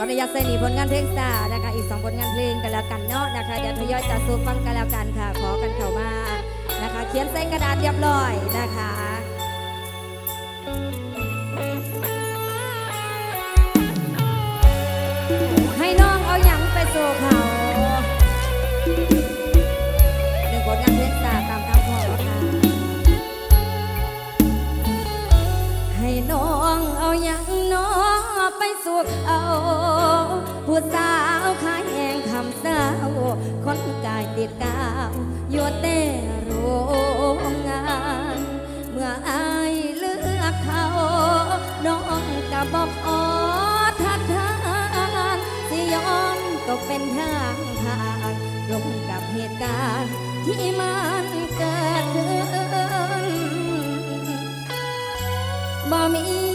ออนุญาตเสนีผลงานเพลงสาวนะคะ อีกสองผลงานเพลงกันแล้วกันเนาะนะคะเดี๋ยวทยอยจัดสู่ฟังกันแล้วกันค่ะ ขอกันเข้ามานะคะ เขียนเส้นกระดาษเรียบร้อยนะคะให้น้องเอาหยังไปสู่เขา สุกเอาผู้สาวขายแหงคำเศร้าคนกายติดกาวโยเต่โรงงาน เมื่ออายเลือกเขา น้องกับบอกออทัดทานสิยอมตกเป็นทางทางลงกับเหตุการณ์ที่มันเกิดขึ้นบ่มี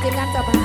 tim lan coba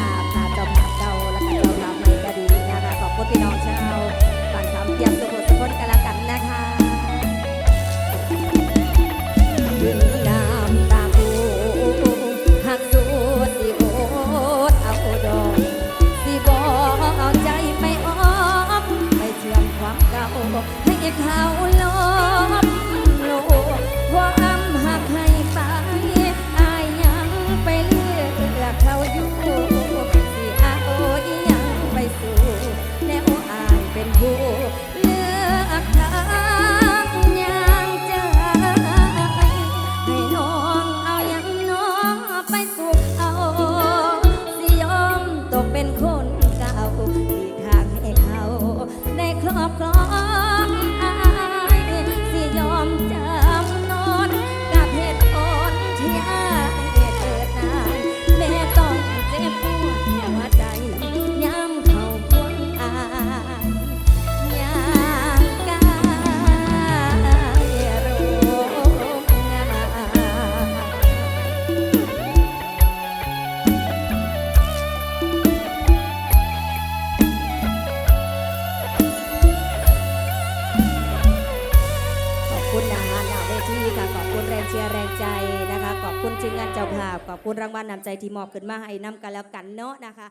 น้ำใจที่มอบขึ้นมาให้น้ำกันแล้วกันเนาะนะคะ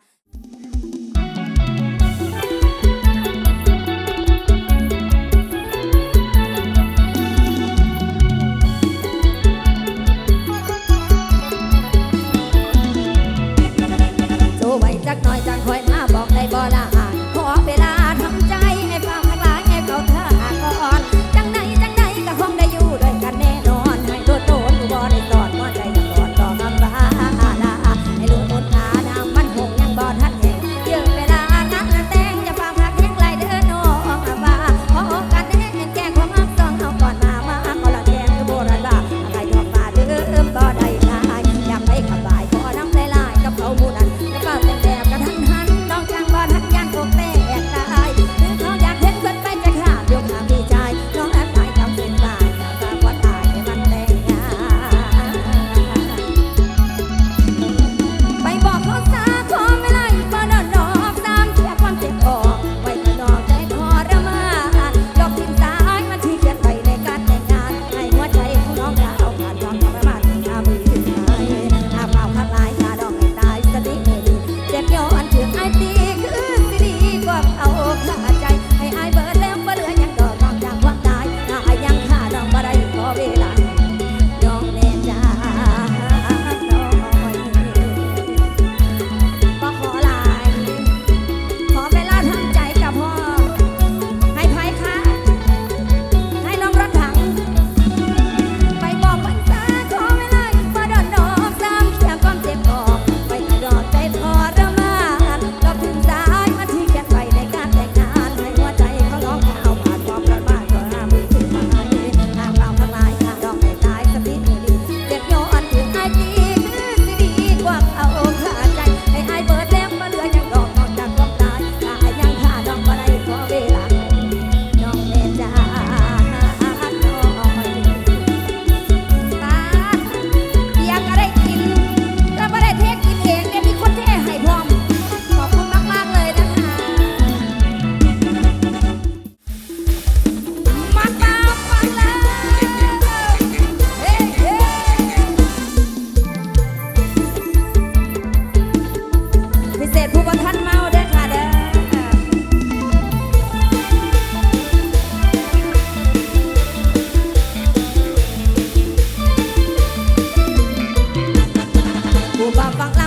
不怕不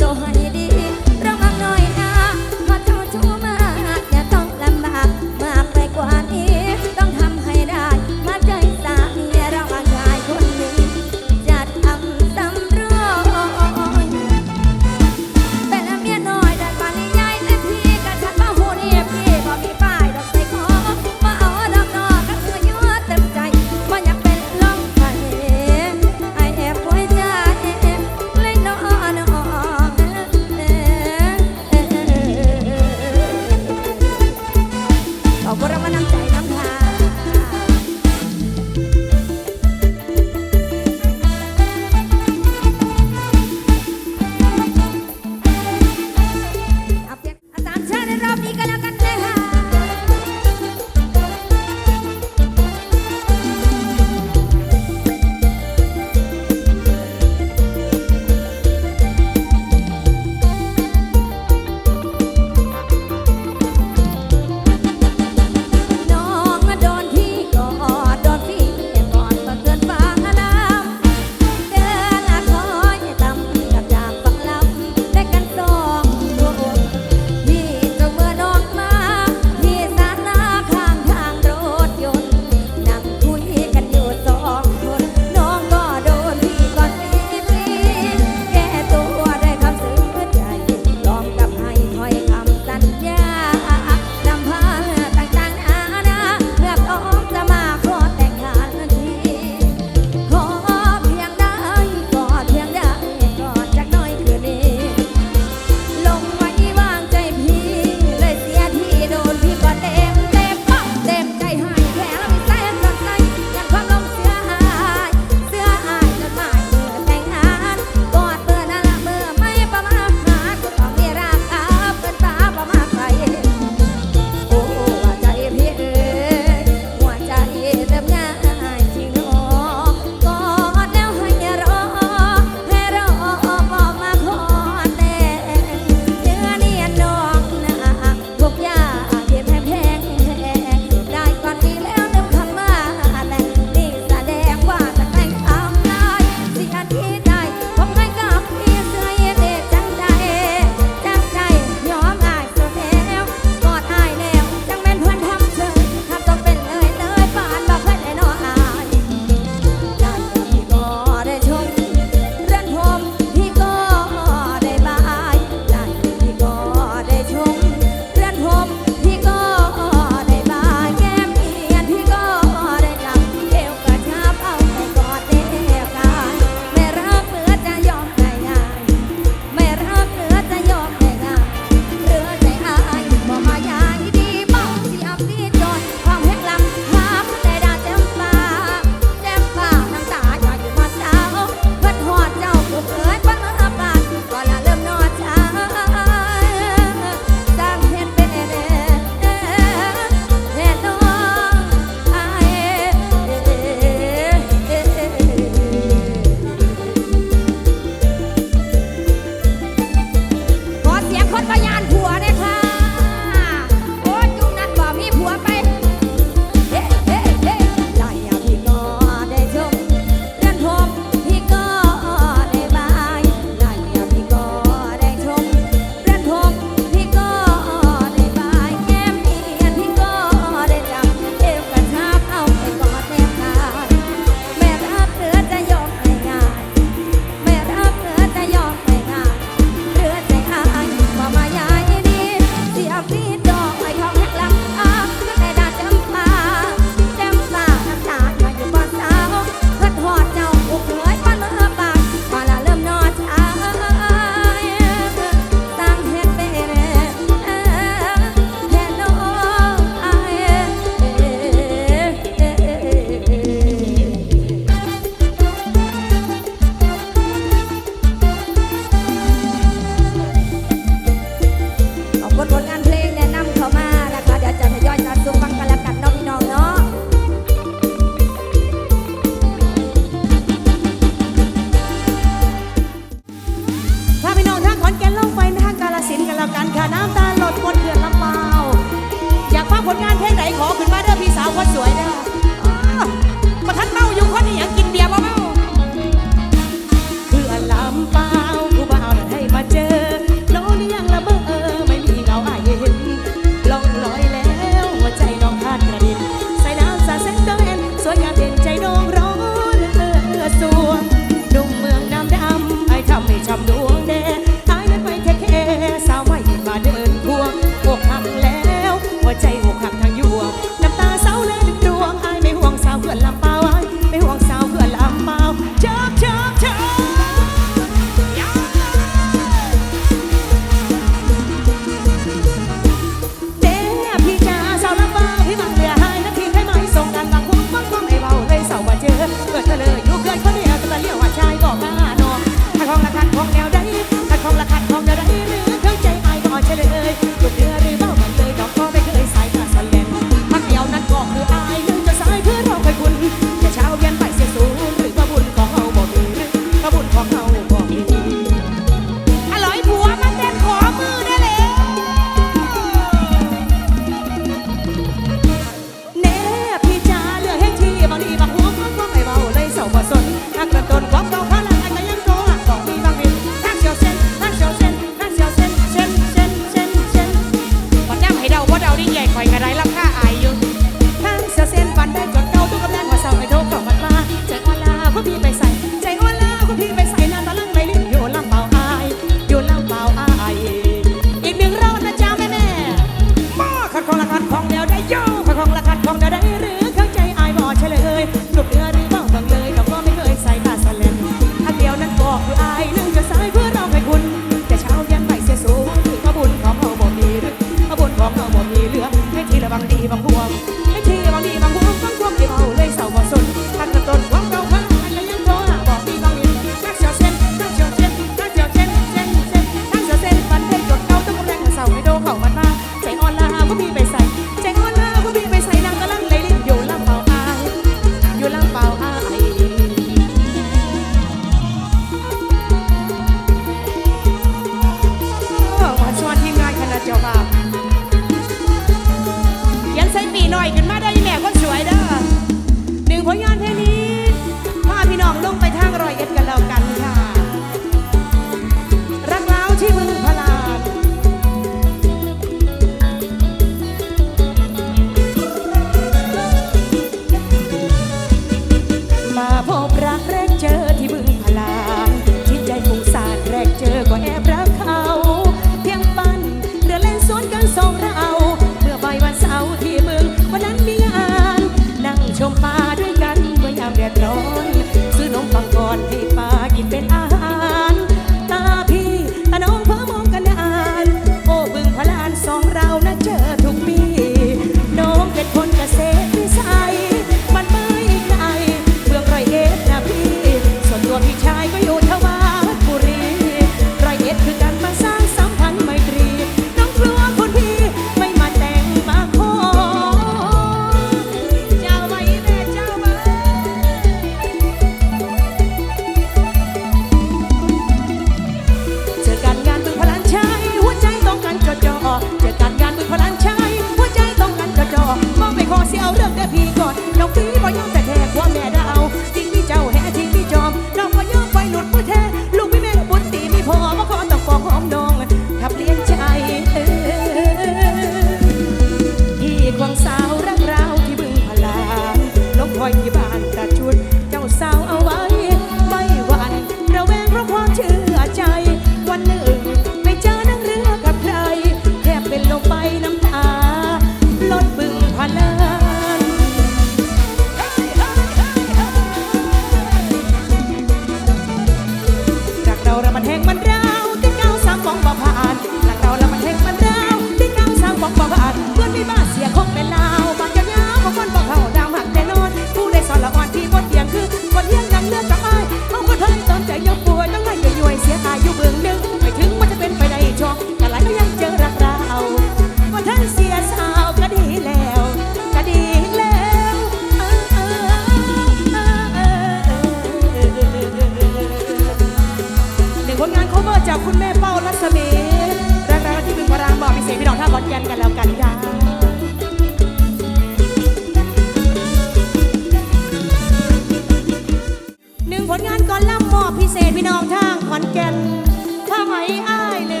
ถ้าไหมอายลื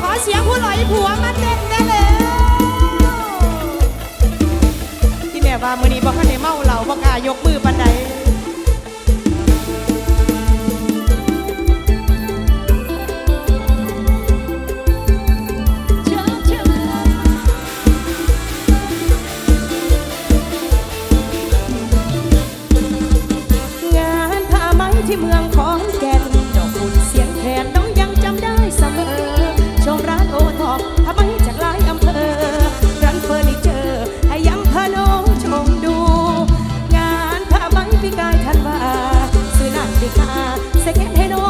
ขอเสียงผู้หลผัวมาเต้นได้เลยที่แม่ว่ามื้อนี้บ่ทันได้เมาเหล้าบ่กล้ายกมือปานใด ตาสแกนให้น้อง